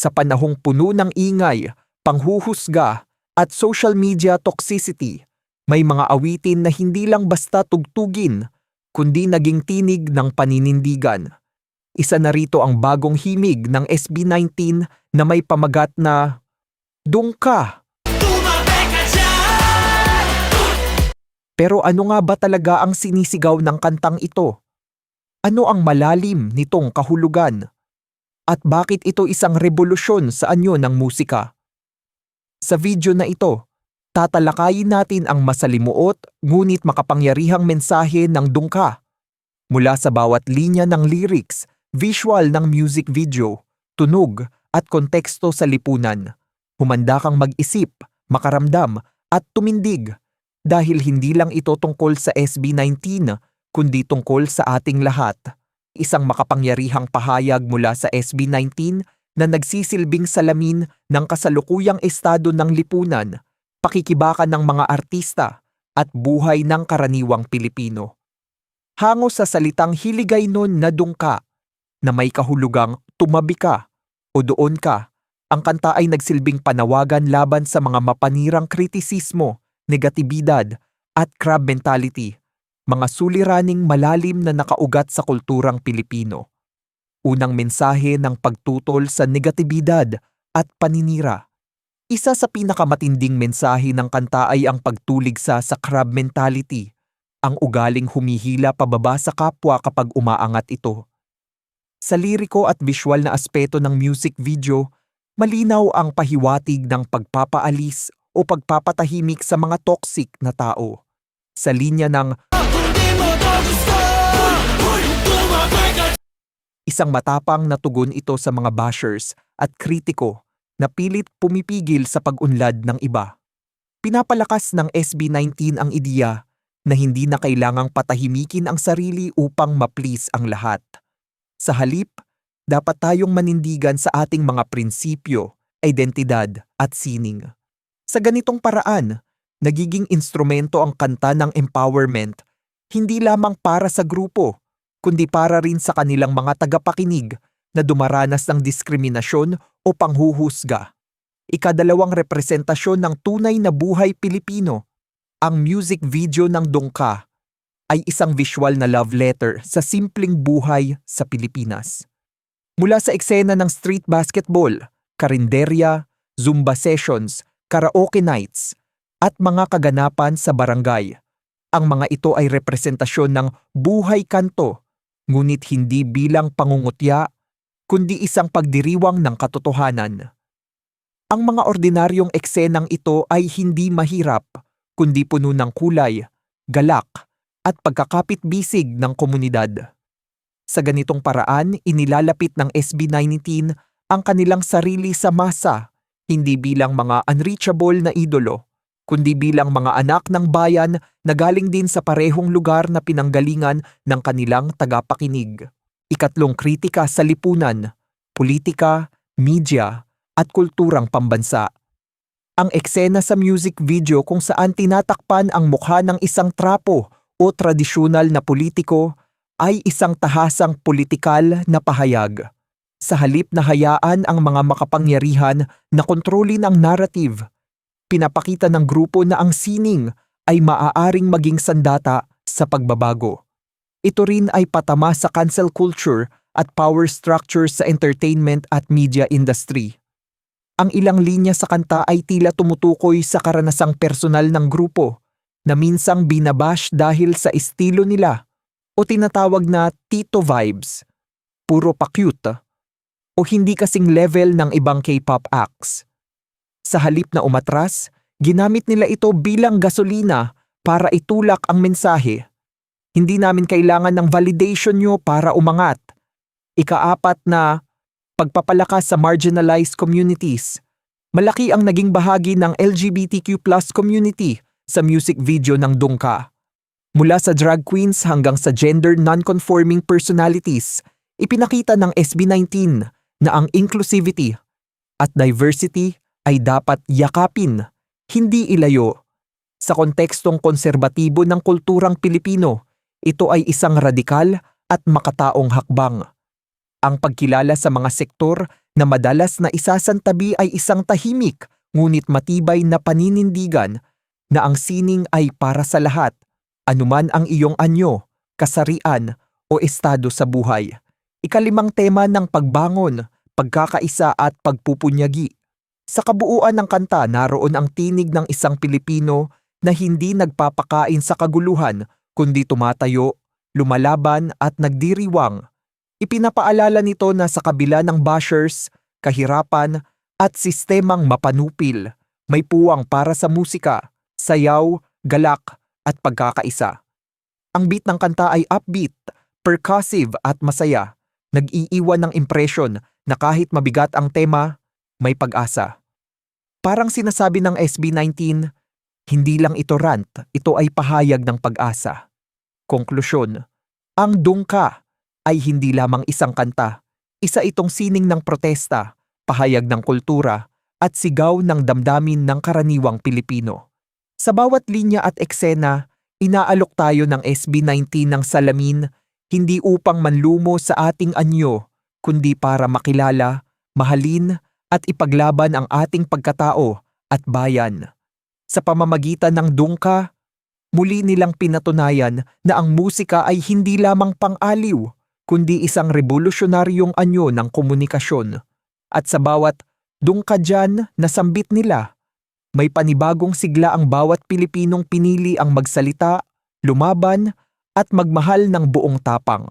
Sa panahong puno ng ingay, panghuhusga, at social media toxicity, may mga awitin na hindi lang basta tugtugin, kundi naging tinig ng paninindigan. Isa na rito ang bagong himig ng SB19 na may pamagat na Dungka! Pero ano nga ba talaga ang sinisigaw ng kantang ito? Ano ang malalim nitong kahulugan? At bakit ito isang revolusyon sa anyo ng musika? Sa video na ito, tatalakayin natin ang masalimuot ngunit makapangyarihang mensahe ng dungka. Mula sa bawat linya ng lyrics, visual ng music video, tunog at konteksto sa lipunan. Humanda kang mag-isip, makaramdam at tumindig dahil hindi lang ito tungkol sa SB19 kundi tungkol sa ating lahat. Isang makapangyarihang pahayag mula sa SB19 na nagsisilbing salamin ng kasalukuyang estado ng lipunan, pakikibakan ng mga artista at buhay ng karaniwang Pilipino. Hango sa salitang hiligay nun na dungka na may kahulugang tumabi ka o doon ka, ang kanta ay nagsilbing panawagan laban sa mga mapanirang kritisismo negatibidad, at crab mentality, mga suliraning malalim na nakaugat sa kulturang Pilipino. Unang mensahe ng pagtutol sa negatibidad at paninira. Isa sa pinakamatinding mensahe ng kanta ay ang pagtulig sa sa crab mentality, ang ugaling humihila pababa sa kapwa kapag umaangat ito. Sa liriko at visual na aspeto ng music video, malinaw ang pahiwatig ng pagpapaalis o pagpapatahimik sa mga toxic na tao. Sa linya ng Isang matapang na tugon ito sa mga bashers at kritiko na pilit pumipigil sa pag-unlad ng iba. Pinapalakas ng SB19 ang ideya na hindi na kailangang patahimikin ang sarili upang ma-please ang lahat. Sa halip, dapat tayong manindigan sa ating mga prinsipyo, identidad at sining. Sa ganitong paraan, nagiging instrumento ang kanta ng empowerment hindi lamang para sa grupo, kundi para rin sa kanilang mga tagapakinig na dumaranas ng diskriminasyon o panghuhusga. Ikadalawang representasyon ng tunay na buhay Pilipino, ang music video ng Dongka ay isang visual na love letter sa simpleng buhay sa Pilipinas. Mula sa eksena ng street basketball, karinderya, zumba sessions karaoke nights, at mga kaganapan sa barangay. Ang mga ito ay representasyon ng buhay kanto, ngunit hindi bilang pangungutya, kundi isang pagdiriwang ng katotohanan. Ang mga ordinaryong eksenang ito ay hindi mahirap, kundi puno ng kulay, galak, at pagkakapit-bisig ng komunidad. Sa ganitong paraan, inilalapit ng SB19 ang kanilang sarili sa masa hindi bilang mga unreachable na idolo, kundi bilang mga anak ng bayan na galing din sa parehong lugar na pinanggalingan ng kanilang tagapakinig. Ikatlong kritika sa lipunan, politika, media, at kulturang pambansa. Ang eksena sa music video kung saan tinatakpan ang mukha ng isang trapo o tradisyonal na politiko ay isang tahasang politikal na pahayag sa halip na hayaan ang mga makapangyarihan na kontrolin ang narrative. Pinapakita ng grupo na ang sining ay maaaring maging sandata sa pagbabago. Ito rin ay patama sa cancel culture at power structures sa entertainment at media industry. Ang ilang linya sa kanta ay tila tumutukoy sa karanasang personal ng grupo na minsang binabash dahil sa estilo nila o tinatawag na Tito vibes. Puro pa cute o hindi kasing level ng ibang K-pop acts. Sa halip na umatras, ginamit nila ito bilang gasolina para itulak ang mensahe. Hindi namin kailangan ng validation nyo para umangat. Ikaapat na pagpapalakas sa marginalized communities. Malaki ang naging bahagi ng LGBTQ plus community sa music video ng Dungka. Mula sa drag queens hanggang sa gender non-conforming personalities, ipinakita ng SB19 na ang inclusivity at diversity ay dapat yakapin, hindi ilayo. Sa kontekstong konserbatibo ng kulturang Pilipino, ito ay isang radikal at makataong hakbang. Ang pagkilala sa mga sektor na madalas na isasantabi ay isang tahimik ngunit matibay na paninindigan na ang sining ay para sa lahat, anuman ang iyong anyo, kasarian o estado sa buhay. Ikalimang tema ng pagbangon, pagkakaisa at pagpupunyagi. Sa kabuuan ng kanta naroon ang tinig ng isang Pilipino na hindi nagpapakain sa kaguluhan kundi tumatayo, lumalaban at nagdiriwang. Ipinapaalala nito na sa kabila ng bashers, kahirapan at sistemang mapanupil, may puwang para sa musika, sayaw, galak at pagkakaisa. Ang beat ng kanta ay upbeat, percussive at masaya, nag-iiwan ng impresyon na kahit mabigat ang tema, may pag-asa. Parang sinasabi ng SB19, hindi lang ito rant, ito ay pahayag ng pag-asa. Konklusyon, ang dungka ay hindi lamang isang kanta, isa itong sining ng protesta, pahayag ng kultura, at sigaw ng damdamin ng karaniwang Pilipino. Sa bawat linya at eksena, inaalok tayo ng SB19 ng salamin hindi upang manlumo sa ating anyo, kundi para makilala, mahalin, at ipaglaban ang ating pagkatao at bayan. Sa pamamagitan ng dungka, muli nilang pinatunayan na ang musika ay hindi lamang pang-aliw, kundi isang revolusyonaryong anyo ng komunikasyon. At sa bawat dungka dyan na sambit nila, may panibagong sigla ang bawat Pilipinong pinili ang magsalita, lumaban, at magmahal ng buong tapang.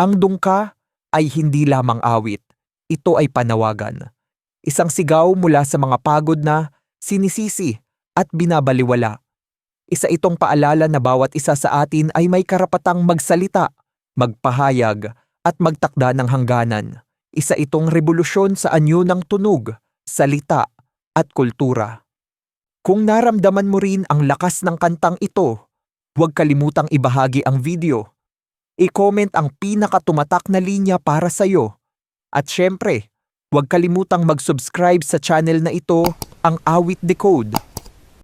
Ang dungka ay hindi lamang awit, ito ay panawagan. Isang sigaw mula sa mga pagod na sinisisi at binabaliwala. Isa itong paalala na bawat isa sa atin ay may karapatang magsalita, magpahayag, at magtakda ng hangganan. Isa itong revolusyon sa anyo ng tunog, salita, at kultura. Kung naramdaman mo rin ang lakas ng kantang ito, huwag kalimutang ibahagi ang video. I-comment ang pinakatumatak na linya para sa'yo. At syempre, huwag kalimutang mag-subscribe sa channel na ito, ang Awit Decode,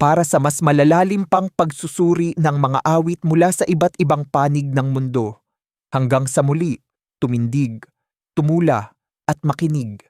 para sa mas malalalim pang pagsusuri ng mga awit mula sa iba't ibang panig ng mundo. Hanggang sa muli, tumindig, tumula, at makinig.